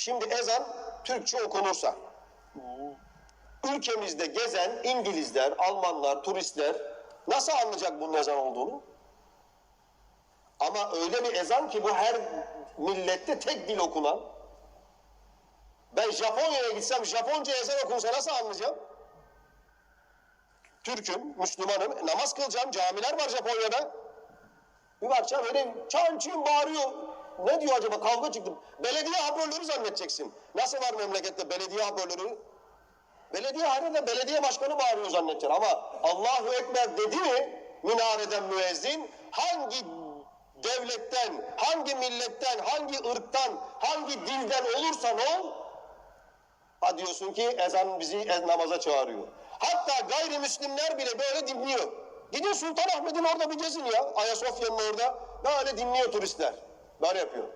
Şimdi ezan Türkçe okunursa, ülkemizde gezen İngilizler, Almanlar, turistler nasıl anlayacak bunun ezan olduğunu? Ama öyle bir ezan ki bu her millette tek dil okunan. Ben Japonya'ya gitsem Japonca ezan okunsa nasıl anlayacağım? Türk'üm, Müslümanım, namaz kılacağım, camiler var Japonya'da. Bir bakacağım öyle çan çın bağırıyor. Ne diyor acaba kavga çıktı. Belediye hoparlörü zannedeceksin. Nasıl var memlekette belediye hoparlörü? Belediye hanede belediye başkanı bağırıyor zannedeceksin. Ama Allahu Ekber dedi mi minareden müezzin hangi devletten, hangi milletten, hangi ırktan, hangi dilden olursan ol ha diyorsun ki ezan bizi ez- namaza çağırıyor. Hatta gayrimüslimler bile böyle dinliyor. Gidin Sultanahmet'in orada bir gezin ya. Ayasofya'nın orada. Böyle dinliyor turistler yapıyor.